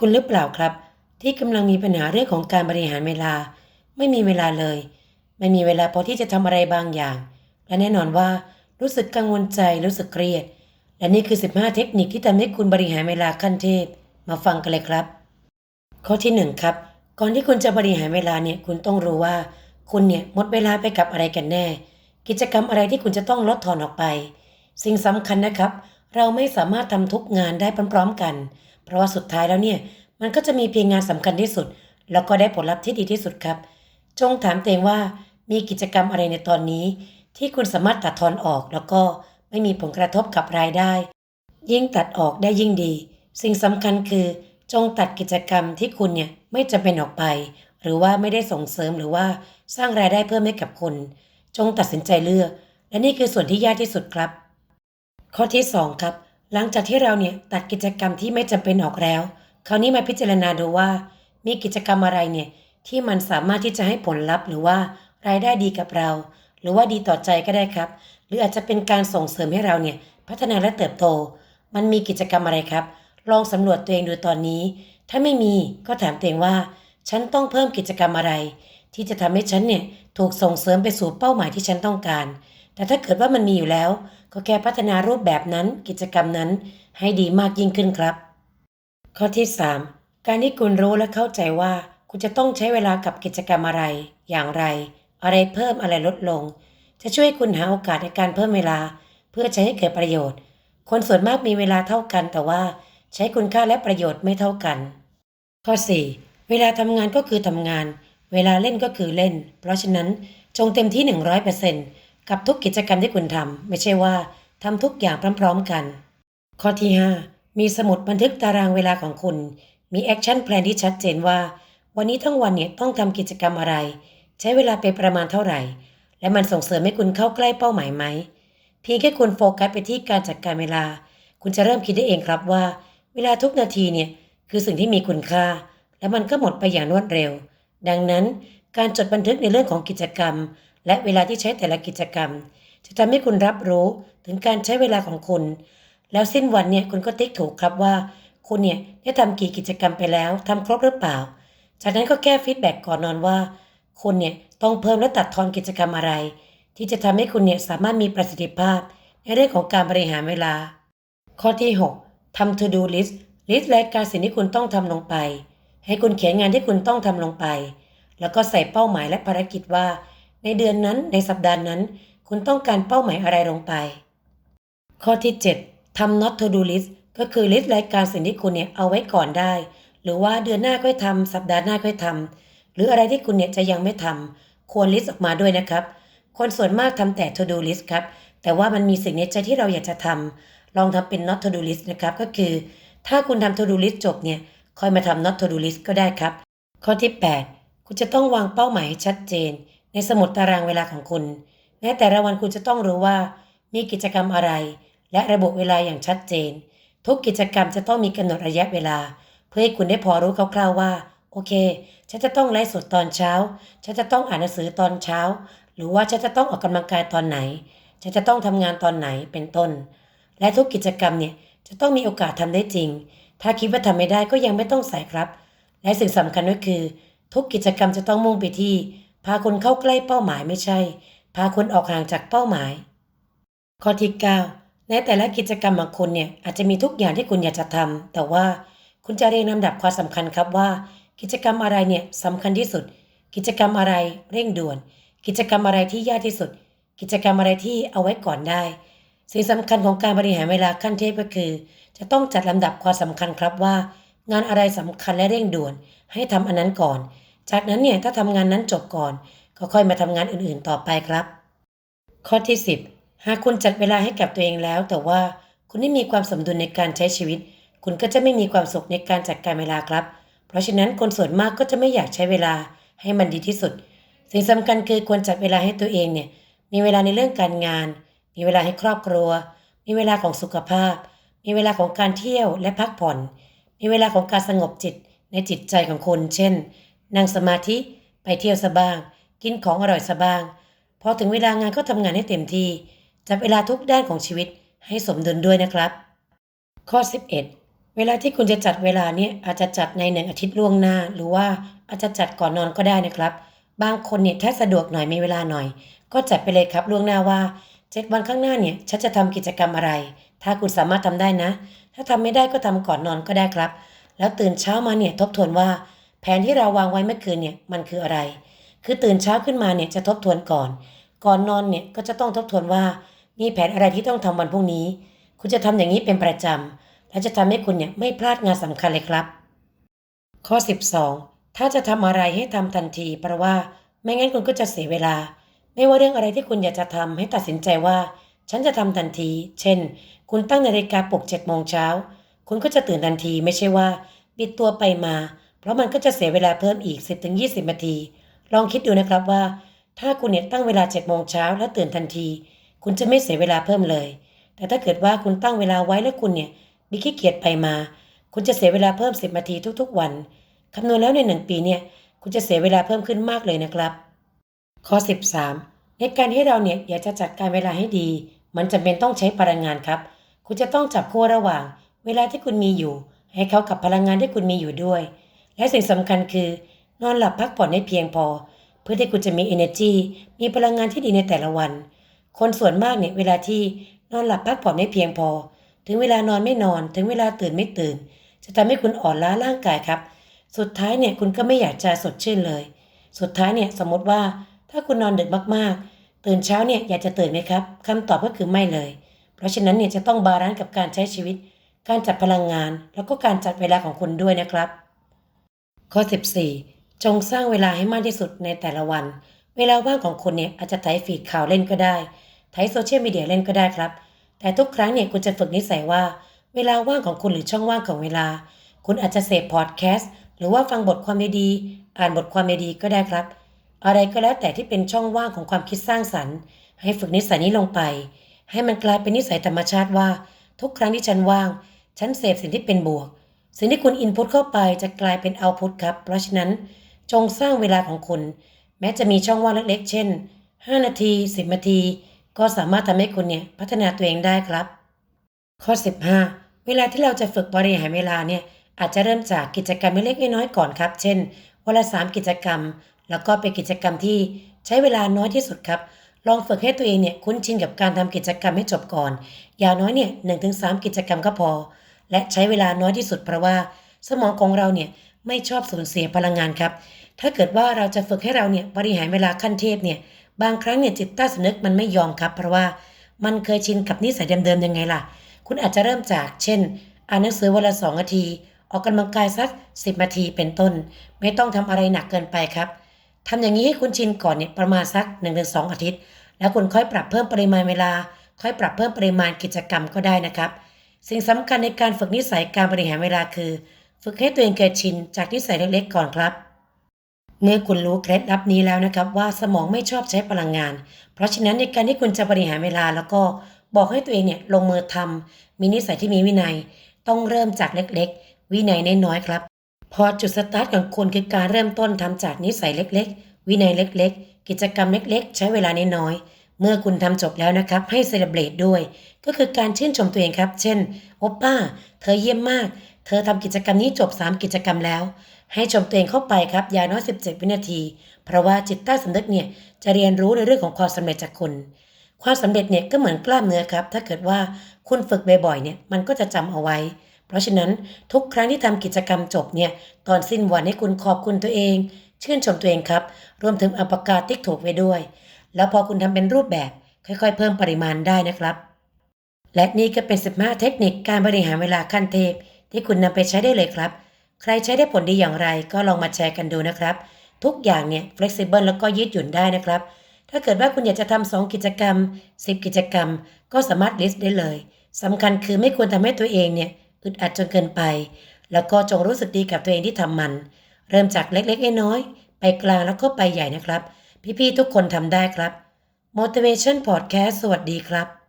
คุณหรือเปล่าครับ ที่กำลังมีปัญหาเรื่องของการบริหารเวลา ไม่มีเวลาเลย ไม่มีเวลาพอที่จะทำอะไรบางอย่าง และแน่นอนว่ารู้สึกกังวลใจรู้สึกเครียด และนี่คือ 15 เทคนิคที่ทำให้คุณบริหารเวลาขั้นเทพ มาฟังกันเลยครับ ข้อที่ 1 ครับ ก่อนที่คุณจะบริหารเวลาเนี่ยคุณต้องรู้ว่า คุณเนี่ยหมดเวลาไปกับอะไรกันแน่ กิจกรรมอะไรที่คุณจะต้องลดทอนออกไป สิ่งสำคัญนะครับ เราไม่สามารถทำทุกงานได้พร้อมๆกัน เพราะว่าสุดท้ายแล้วเนี่ยมันก็จะมีเพียงงานสำคัญที่สุด แล้วก็ได้ผลลัพธ์ที่ดีที่สุดครับ จงถามตัวเองว่ามีกิจกรรมอะไรในตอนนี้ ที่คุณสามารถตัดทอนออก แล้วก็ไม่มีผลกระทบกับรายได้ ยิ่งตัดออกได้ยิ่งดี สิ่งสำคัญคือ จงตัดกิจกรรมที่คุณเนี่ยไม่จำเป็นออกไป หรือว่าไม่ได้ส่งเสริมหรือว่าสร้างรายได้เพิ่มให้กับคุณ จงตัดสินใจเลือก และนี่คือส่วนที่ยากที่สุดครับ ข้อที่ 2 ครับ หลังจากที่เราเนี่ยตัดกิจกรรมที่ไม่จำเป็นออกแล้ว คราวนี้มาพิจารณาดูว่า มีกิจกรรมอะไรเนี่ยที่มันสามารถที่จะให้ผลลัพธ์ หรือว่ารายได้ดีกับเรา หรือว่าดีต่อใจก็ได้ครับ หรืออาจจะเป็นการส่งเสริมให้เราเนี่ยพัฒนาและเติบโต มันมีกิจกรรมอะไรครับ ลองสำรวจตัวเองดูตอนนี้ ถ้าไม่มีก็ถามตัวเองว่า ฉันต้องเพิ่มกิจกรรมอะไร ที่จะทำให้ฉันเนี่ยถูกส่งเสริมไปสู่เป้าหมายที่ฉันต้องการ แต่ถ้าเกิดว่ามันมีอยู่แล้ว ก็แค่พัฒนารูปแบบนั้นกิจกรรมนั้นให้ดีมากยิ่งขึ้นครับ ข้อที่ 3 การที่คุณรู้และเข้าใจว่า คุณจะต้องใช้เวลากับกิจกรรมอะไร อย่างไร อะไรเพิ่มอะไรลดลง จะช่วยคุณหาโอกาสในการเพิ่มเวลา เพื่อใช้ให้เกิดประโยชน์ คนส่วนมากมีเวลาเท่ากัน แต่ว่าใช้คุณค่าและประโยชน์ไม่เท่ากัน ข้อ 4 เวลาทำงานก็คือทำงาน เวลาเล่นก็คือเล่น เพราะฉะนั้นจงเต็มที่ 100% กับทุกกิจกรรมที่คุณทำไม่ใช่ว่าทำทุกอย่างพร้อมๆกัน ข้อที่ 5 มีสมุดบันทึกตารางเวลาของคุณ มีแอคชั่นแพลนที่ชัดเจนว่า วันนี้ทั้งวันเนี่ยต้องทำกิจกรรมอะไร ใช้เวลาไปประมาณเท่าไหร่ และมันส่งเสริมให้คุณเข้าใกล้เป้าหมายไหมเพียงแค่คุณโฟกัสไปที่การจัดการเวลา คุณจะเริ่มคิดได้เองครับว่า เวลาทุกนาทีเนี่ยคือสิ่งที่มีคุณค่า และมันก็หมดไปอย่างรวดเร็ว ดังนั้นการจดบันทึกในเรื่องของกิจกรรม และเวลาที่ใช้แต่ละกิจกรรม จะทำให้คุณรับรู้ถึงการใช้เวลาของคุณ แล้วสิ้นวันเนี่ยคุณก็ติ๊กถูกครับว่า คุณเนี่ยได้ทำกี่กิจกรรมไปแล้วทำครบหรือเปล่า จากนั้นก็แก้ฟีดแบ็กก่อนนอนว่า คุณเนี่ยต้องเพิ่มและตัดทอนกิจกรรมอะไร ที่จะทำให้คุณเนี่ยสามารถมีประสิทธิภาพ ในเรื่องของการบริหารเวลา ข้อที่ 6ทำ to do list ลิสต์รายการสิ่งที่คุณต้องทำลงไป ให้คุณเขียนงานที่คุณต้องทำลงไป แล้วก็ใส่เป้าหมายและภารกิจว่า ในเดือนนั้นในสัปดาห์นั้น คุณต้องการเป้าหมายอะไรลงไป ข้อที่ 7ทำ not to do list ก็คือลิสต์รายการสิ่งที่คุณเนี่ยเอาไว้ก่อนได้ หรือว่าเดือนหน้าค่อยทำสัปดาห์หน้าค่อยทำหรืออะไรที่คุณเนี่ยจะยังไม่ทำควรลิสต์ออกมาด้วยนะครับ คนส่วนมากทำแต่ to do list ครับ แต่ว่ามันมีสิ่งในใจที่เราอยากจะทำลองทำเป็น not to do list นะครับ ก็คือ ถ้าคุณทำ to do list จบเนี่ย ค่อยมาทำ not to do list ก็ได้ครับ ข้อที่ 8 คุณจะต้องวางเป้าหมายให้ชัดเจน ในสมุดตารางเวลาของคุณในแต่ละวันคุณจะต้องรู้ว่า มีกิจกรรมอะไร และระบุเวลาอย่างชัดเจน ทุกกิจกรรมจะต้องมีกำหนดระยะเวลา เพื่อให้คุณได้พอรู้คร่าวๆว่า โอเค ฉันจะต้องไลฟ์สดตอนเช้า ฉันจะต้องอ่านหนังสือตอนเช้า หรือว่าฉันจะต้องออกกำลังกายตอนไหน ฉันจะต้องทำงานตอนไหนเป็นต้น และทุกกิจกรรมเนี่ยจะต้องมีโอกาสทำได้จริง ถ้าคิดว่าทำไม่ได้ก็ยังไม่ต้องใส่ครับ และสิ่งสำคัญก็คือ ทุกกิจกรรมจะต้องมุ่งไปที่ พาคนเข้าใกล้เป้าหมายไม่ใช่ พาคนออกห่างจากเป้าหมาย ข้อที่9ในแต่ละกิจกรรมของคุณเนี่ยอาจจะมีทุกอย่างที่คุณอยากจะทำแต่ว่าคุณจะเรียงลำดับความสำคัญครับว่า กิจกรรมอะไรเนี่ยสำคัญที่สุด กิจกรรมอะไรเร่งด่วน กิจกรรมอะไรที่ยากที่สุด กิจกรรมอะไรที่เอาไว้ก่อนได้ สิ่งสำคัญของการบริหารเวลาขั้นเทพก็คือ จะต้องจัดลำดับความสำคัญครับว่า งานอะไรสำคัญและเร่งด่วน ให้ทำอันนั้นก่อน จากนั้นเนี่ยถ้าทำงานนั้นจบก่อน ก็ค่อยมาทำงานอื่นๆต่อไปครับ ข้อที่ 10 หากคุณจัดเวลาให้กับตัวเองแล้ว แต่ว่าคุณไม่มีความสมดุลในการใช้ชีวิต คุณก็จะไม่มีความสุขในการจัดการเวลาครับ เพราะฉะนั้นคนส่วนมากก็จะไม่อยากใช้เวลาให้มันดีที่สุด สิ่งสำคัญคือควรจัดเวลาให้ตัวเองเนี่ยมีเวลาในเรื่องการงาน มีเวลาให้ครอบครัว มีเวลาของสุขภาพ มีเวลาของการเที่ยวและพักผ่อน มีเวลาของการสงบจิตในจิตใจของคุณ เช่น นั่งสมาธิไปเที่ยวซะบ้าง กินของอร่อยซะบ้าง พอถึงเวลางานก็ทำงานให้เต็มที่จัดเวลาทุกด้านของชีวิตให้สมดุลด้วยนะครับ ข้อ 11 เวลาที่คุณจะจัดเวลาเนี่ยอาจจะจัดในหนึ่งอาทิตย์ล่วงหน้า หรือว่าอาจจะจัดก่อนนอนก็ได้นะครับ บางคนเนี่ยถ้าสะดวกหน่อยมีเวลาหน่อย ก็จัดไปเลยครับล่วงหน้าว่าเจ็ดวันข้างหน้าเนี่ยฉันจะทำกิจกรรมอะไร ถ้าคุณสามารถทำได้นะ ถ้าทำไม่ได้ก็ทำก่อนนอนก็ได้ครับ แล้วตื่นเช้ามาเนี่ยทบทวนว่า แผนที่เราวางไว้เมื่อคืนเนี่ยมันคืออะไร คือตื่นเช้าขึ้นมาเนี่ยจะทบทวนก่อน ก่อนนอนเนี่ยก็จะต้องทบทวนว่า มีแผนอะไรที่ต้องทำวันพรุ่งนี้ คุณจะทำอย่างนี้เป็นประจำและจะทำให้คุณเนี่ยไม่พลาดงานสำคัญเลยครับ ข้อ 12 ถ้าจะทำอะไรให้ทำทันที เพราะว่าไม่งั้นคุณก็จะเสียเวลา ไม่ว่าเรื่องอะไรที่คุณอยากจะทำให้ตัดสินใจว่า ฉันจะทำทันที เช่น คุณตั้งนาฬิกาปลุก7โมงเช้าคุณก็จะตื่นทันทีไม่ใช่ว่า ปิดตัวไปมา เพราะมันก็จะเสียเวลาเพิ่มอีก 10-20 นาที ลองคิดดูนะครับว่า ถ้าคุณเนี่ยตั้งเวลา7โมงเช้าแล้วตื่นทันที คุณจะไม่เสียเวลาเพิ่มเลย แต่ถ้าเกิดว่าคุณตั้งเวลาไว้แล้วคุณเนี่ยมีขี้เกียจไปมา คุณจะเสียเวลาเพิ่ม 10 นาทีทุกๆ วันคำนวณแล้วในหนึ่งปีเนี่ยคุณจะเสียเวลาเพิ่มขึ้นมากเลยนะครับ ข้อ 13 ในการที่เราเนี่ยอยากจะจัดการเวลาให้ดี มันจำเป็นต้องใช้พลังงานครับ คุณจะต้องจับคู่ระหว่าง เวลาที่คุณมีอยู่ ให้เข้ากับพลังงานที่คุณมีอยู่ด้วย และสิ่งสำคัญคือนอนหลับพักผ่อนให้เพียงพอ เพื่อที่คุณจะมี energy มีพลังงานที่ดีในแต่ละวัน คนส่วนมากเนี่ยเวลาที่นอนหลับพักผ่อนไม่เพียงพอ ถึงเวลานอนไม่นอน ถึงเวลาตื่นไม่ตื่น จะทำให้คุณอ่อนล้าร่างกายครับ สุดท้ายเนี่ยคุณก็ไม่อยากจะสดชื่นเลย สุดท้ายเนี่ยสมมติว่าถ้าคุณนอนดึกมากๆ ตื่นเช้าเนี่ยอยากจะตื่นไหมครับคำตอบก็คือไม่เลย เพราะฉะนั้นเนี่ยจะต้องบาลานซ์กับการใช้ชีวิต การจัดพลังงาน แล้วก็การจัดเวลาของคุณด้วยนะครับ ข้อ 14 จงสร้างเวลาให้มากที่สุดในแต่ละวัน เวลาว่างของคุณเนี่ยอาจจะไถฟีดข่าวเล่นก็ได้ไถโซเชียลมีเดียเล่นก็ได้ครับ แต่ทุกครั้งเนี่ยคุณจะฝึกนิสัยว่า เวลาว่างของคุณหรือช่องว่างของเวลา คุณอาจจะเสพพอดแคสต์หรือว่าฟังบทความดีๆอ่านบทความดีก็ได้ครับ อะไรก็แล้วแต่ที่เป็นช่องว่างของความคิดสร้างสรรค์ ให้ฝึกนิสัยนี้ลงไป ให้มันกลายเป็นนิสัยธรรมชาติว่า ทุกครั้งที่ฉันว่าง ฉันเสพสิ่งที่เป็นบวก สิ่งที่คุณอินพุตเข้าไปจะกลายเป็นเอาพุตครับ เพราะฉะนั้นจงสร้างเวลาของคุณ แม้จะมีช่องว่างเล็กๆ เช่น 5 นาที 10 นาที ก็สามารถทำให้คุณเนี่ยพัฒนาตัวเองได้ครับ ข้อ 15 เวลาที่เราจะฝึกบริหารเวลาเนี่ยอาจจะเริ่มจากกิจกรรมเล็กๆน้อยๆก่อนครับ เช่นวันละ 3 กิจกรรม แล้วก็เป็นกิจกรรมที่ใช้เวลาน้อยที่สุดครับ ลองฝึกให้ตัวเองเนี่ยคุ้นชินกับการทำกิจกรรมให้จบก่อน อย่างน้อยเนี่ยหนึ่งถึงสามกิจกรรมก็พอ และใช้เวลาน้อยที่สุดเพราะว่า สมองของเราเนี่ยไม่ชอบสูญเสียพลังงานครับ ถ้าเกิดว่าเราจะฝึกให้เราเนี่ยบริหารเวลาขั้นเทพเนี่ยบางครั้งเนี่ยจิตใต้สำนึกมันไม่ยอมครับ เพราะว่ามันเคยชินกับนิสัยเดิมๆยังไงล่ะ คุณอาจจะเริ่มจาก เช่น อ่านหนังสือวันละสองนาที ออกกำลังกายสักสิบนาทีเป็นต้น ไม่ต้องทำอะไรหนักเกินไปครับทำอย่างนี้ให้คุณชินก่อนเนี่ยประมาณสัก1นถึงสอาทิตย์ แล้วคุณค่อยปรับเพิ่มปริมาณเวลา ค่อยปรับเพิ่มปริมาณกิจกรรมก็ได้นะครับ สิ่งสำคัญในการฝึกนิสัยการบริหารเวลาคือ ฝึกให้ตัวเองเคยชินจากนิสัยเล็กๆก่อนครับ เมื่อคุณรู้เคล็ดลับนี้แล้วนะครับ ว่าสมองไม่ชอบใช้พลังงาน เพราะฉะนั้นในการที่คุณจะบริหารเวลาแล้วก็บอกให้ตัวเองเนี่ยลงมือทำมีนิสัยที่มีวินัย ต้องเริ่มจากเล็กๆ วินัยน้อยๆครับ พอจุดสตาร์ทของคุณคือการเริ่มต้นทำจากนิสัยเล็ก ๆ วินัยเล็ก ๆ กิจกรรมเล็ก ๆ ใช้เวลาน้อยๆ เมื่อคุณทำจบแล้วนะครับ ให้เซเลบรตด้วย ก็คือการชื่นชมตัวเองครับ เช่นโอป้า เธอเยี่ยมมาก เธอทำกิจกรรมนี้จบ 3 กิจกรรมแล้ว ให้ชมตัวเองเข้าไปครับอย่างน้อย 17 วินาที เพราะว่าจิตใต้สำนึกเนี่ยจะเรียนรู้ในเรื่องของความสำเร็จจากคุณ ความสำเร็จเนี่ยก็เหมือนกล้ามเนื้อครับ ถ้าเกิดว่าคุณฝึกบ่อยๆเนี่ยมันก็จะจำเอาไว้ เพราะฉะนั้นทุกครั้งที่ทำกิจกรรมจบเนี่ยตอนสิ้นวันให้คุณขอบคุณตัวเอง ชื่นชมตัวเองครับ รวมถึงอาปกกาติ๊กถูกไว้ด้วย แล้วพอคุณทำเป็นรูปแบบ ค่อยๆ เพิ่มปริมาณได้นะครับ และนี่ก็เป็น 15 เทคนิคการบริหารเวลาขั้นเทพ ที่คุณนำไปใช้ได้เลยครับ ใครใช้ได้ผลดีอย่างไรก็ลองมาแชร์กันดูนะครับ ทุกอย่างเนี่ย flexible แล้วก็ยืดหยุ่นได้นะครับ ถ้าเกิดว่าคุณอยากจะทำ2กิจกรรม 10 กิจกรรม ก็สามารถ list ได้เลยสำคัญคือไม่ควรทำให้ตัวเองเนี่ยอึดอัดจนเกินไป แล้วก็จงรู้สึกดีกับตัวเองที่ทำมัน เริ่มจากเล็กๆน้อยๆไปกลางแล้วก็ไปใหญ่นะครับ พี่ๆทุกคนทำได้ครับ motivation podcast สวัสดีครับ